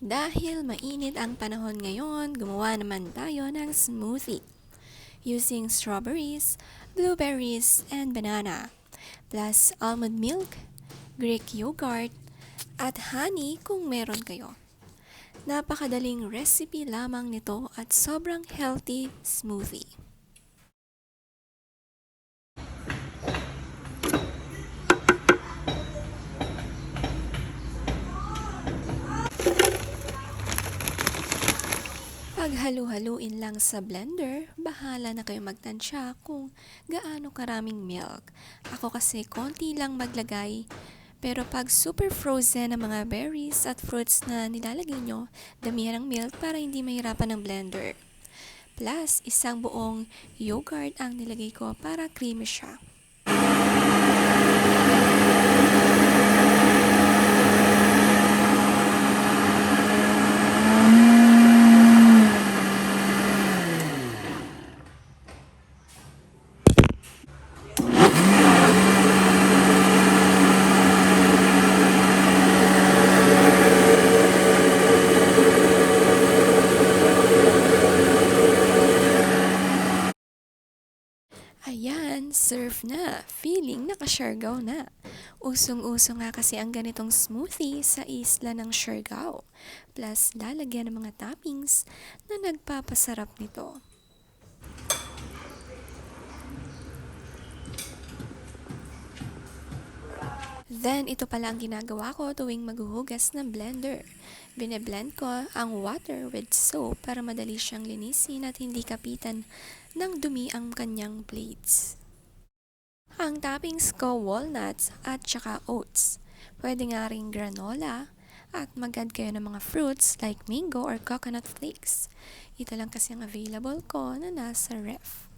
Dahil mainit ang panahon ngayon, gumawa naman tayo ng smoothie. Using strawberries, blueberries, and banana. Plus almond milk, Greek yogurt, at honey kung meron kayo. Napakadaling recipe lamang nito at sobrang healthy smoothie. Pag halu-haluin lang sa blender, bahala na kayo magtansya kung gaano karaming milk. Ako kasi konti lang maglagay. Pero pag super frozen ang mga berries at fruits na nilalagay nyo, damihan ng milk para hindi mahirapan ng blender. Plus, isang buong yogurt ang nilagay ko para creamy siya. Ayan, serve na. Feeling naka-Siargao na. Usong-uso nga kasi ang ganitong smoothie sa isla ng Siargao. Plus, lalagyan ng mga toppings na nagpapasarap nito. Then, ito pala ang ginagawa ko tuwing maghuhugas ng blender. Bineblend ko ang water with soap para madali siyang linisin at hindi kapitan ng dumi ang kanyang blades. Ang toppings ko walnuts at saka oats. Pwede nga rin granola at mag-add kayo ng mga fruits like mango or coconut flakes. Ito lang kasi ang available ko na nasa ref.